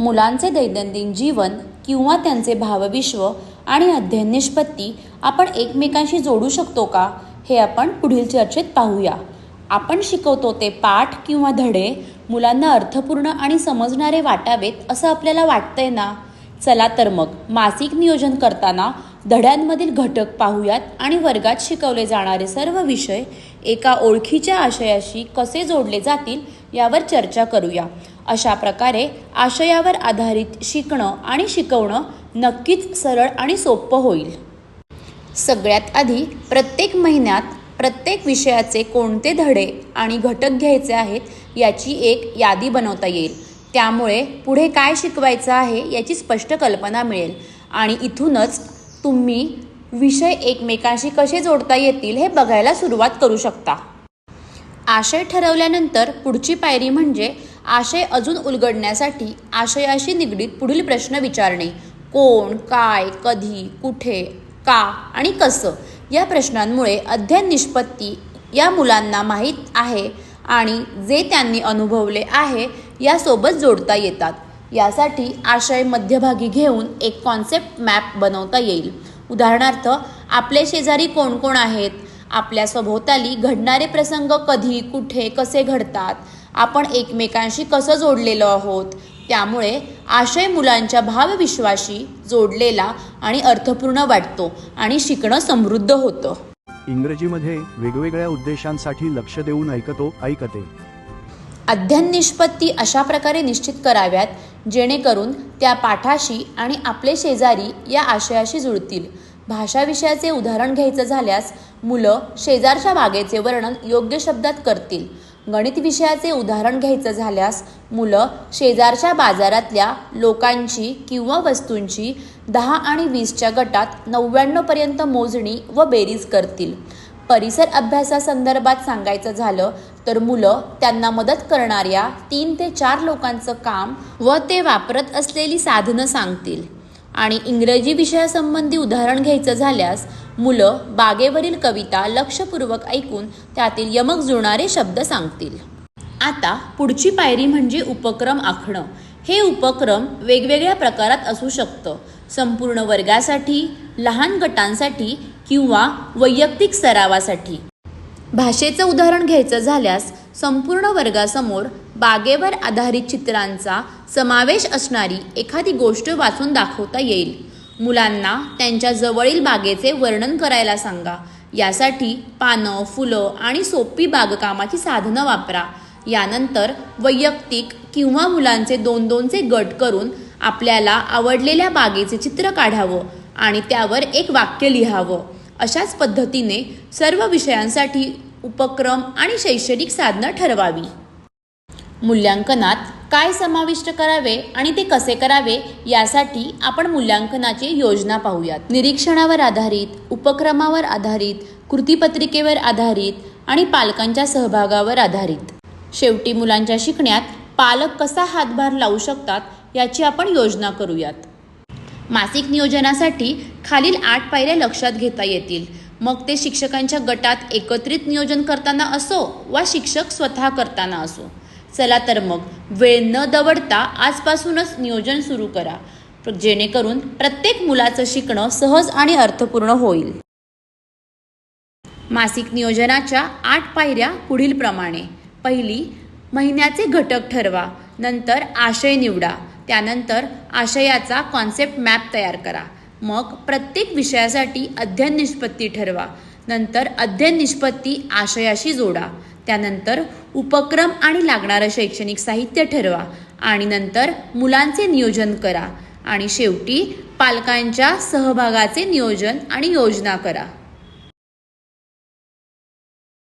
मुलांचे दैनंदिन जीवन किंवा त्यांचे भावविश्व आणि अध्ययन निष्पत्ती आपण एकमेकांशी जोडू शकतो का हे आपण पुढील चर्चेत पाहूया. आपण शिकवतो ते पाठ किंवा धडे मुलांना अर्थपूर्ण आणि समजणारे वाटावेत असं आपल्याला वाटतंय ना? चला तर मग मासिक नियोजन करताना धड्यांमधील घटक पाहूयात आणि वर्गात शिकवले जाणारे सर्व विषय एका ओळखीच्या आशयाशी कसे जोडले जातील यावर चर्चा करूया. अशा प्रकारे आशयावर आधारित शिकणं आणि शिकवणं नक्कीच सरळ आणि सोपं होईल. सगळ्यात आधी प्रत्येक महिन्यात प्रत्येक विषयाचे कोणते धडे आणि घटक घ्यायचे आहेत याची एक यादी बनवता येईल. त्यामुळे पुढे काय शिकवायचं आहे याची स्पष्ट कल्पना मिळेल. आणि इथूनच तुम्ही विषय एकमेकांशी कसे जोडता येतील हे बघायला सुरुवात करू शकता. आशय ठरवल्यानंतर पुढची पायरी म्हणजे आशय अजून उलगडण्यासाठी आशयाशी निगडीत पुढील प्रश्न विचारणे. कोण काय कधी कुठे का आणि कसं? या प्रश्नांमुळे अध्ययन निष्पत्ती या मुलांना माहीत आहे आणि जे त्यांनी अनुभवले आहे यासोबत जोडता येतात. यासाठी आशय मध्यभागी घेऊन एक कॉन्सेप्ट मॅप बनवता येईल. उदाहरणार्थ आपले शेजारी कोण कोण आहेत? आपल्या सभोवताली घडणारे प्रसंग कधी कुठे कसे घडतात? आपण एकमेकांशी कसं जोडलेलो आहोत? त्यामुळे आशय मुलांच्या भावविश्वाशी जोडलेला आणि अर्थपूर्ण वाटतो आणि शिकणं समृद्ध होतं. इंग्रजीमध्ये वेगवेगळ्या उद्देशांसाठी लक्ष देऊन ऐकतो ऐकते. अध्ययन निष्पत्ती अशा प्रकारे निश्चित कराव्यात जेणेकरून त्या पाठाशी आणि आपले शेजारी या आशयाशी जुळतील. भाषाविषयाचे उदाहरण घ्यायचं झाल्यास मुलं शेजारच्या बागेचे वर्णन योग्य शब्दात करतील. गणित विषयाचे उदाहरण घ्यायचं झाल्यास मुलं शेजारच्या बाजारातल्या लोकांची किंवा वस्तूंची दहा आणि वीसच्या गटात नव्याण्णवपर्यंत मोजणी व बेरीज करतील. परिसर अभ्यासासंदर्भात सांगायचं झालं तर मुलं त्यांना मदत करणाऱ्या तीन ते चार लोकांचं काम व ते वापरत असलेली साधनं सांगतील. आणि इंग्रजी विषयासंबंधी उदाहरण घ्यायचं झाल्यास मुलं बागेवरील कविता लक्षपूर्वक ऐकून त्यातील यमक जुळणारे शब्द सांगतील. आता पुढची पायरी म्हणजे उपक्रम आखणं. हे उपक्रम वेगवेगळ्या प्रकारात असू शकतं. संपूर्ण वर्गासाठी लहान गटांसाठी किंवा वैयक्तिक सरावासाठी भाषेचं उदाहरण घ्यायचं झाल्यास संपूर्ण वर्गासमोर बागेवर आधारित चित्रांचा समावेश असणारी एखादी गोष्ट वाचून दाखवता येईल. मुलांना त्यांच्या जवळील बागेचे वर्णन करायला सांगा. यासाठी पानं फुलं आणि सोपी बागकामाची साधनं वापरा. यानंतर वैयक्तिक किंवा मुलांचे दोन दोनचे गट करून आपल्याला आवडलेल्या बागेचे चित्र काढावं आणि त्यावर एक वाक्य लिहावं. अशाच पद्धतीने सर्व विषयांसाठी उपक्रम आणि शैक्षणिक साधनं ठरवावी. मूल्यांकनात काय समाविष्ट करावे आणि ते कसे करावे यासाठी आपण मूल्यांकनाची योजना पाहूयात. निरीक्षणावर आधारित उपक्रमावर आधारित कृतीपत्रिकेवर आधारित आणि पालकांच्या सहभागावर आधारित. शेवटी मुलांच्या शिकण्यात पालक कसा हातभार लावू शकतात याची आपण योजना करूयात. मासिक नियोजनासाठी खालील आठ पायऱ्या लक्षात घेता येतील. मग ते शिक्षकांच्या गटात एकत्रित नियोजन करताना असो वा शिक्षक स्वतः करताना असो. चला तर मग वेळ न दवडता आजपासूनच नियोजन सुरू करा. जेणेकरून प्रत्येक मुलाचं शिकणं सहज आणि अर्थपूर्ण होईल. मासिक नियोजनाच्या आठ पायऱ्या पुढील प्रमाणे. पहिली महिन्याचे घटक ठरवा. नंतर आशय निवडा. त्यानंतर आशयाचा कॉन्सेप्ट मॅप तयार करा. मग प्रत्येक विषयासाठी अध्ययन निष्पत्ती ठरवा. नंतर अध्ययन निष्पत्ती आशयाशी जोडा. त्यानंतर उपक्रम आणि लागणारं शैक्षणिक साहित्य ठरवा आणि नंतर मुलांचे नियोजन करा आणि शेवटी पालकांच्या सहभागाचे नियोजन आणि योजना करा.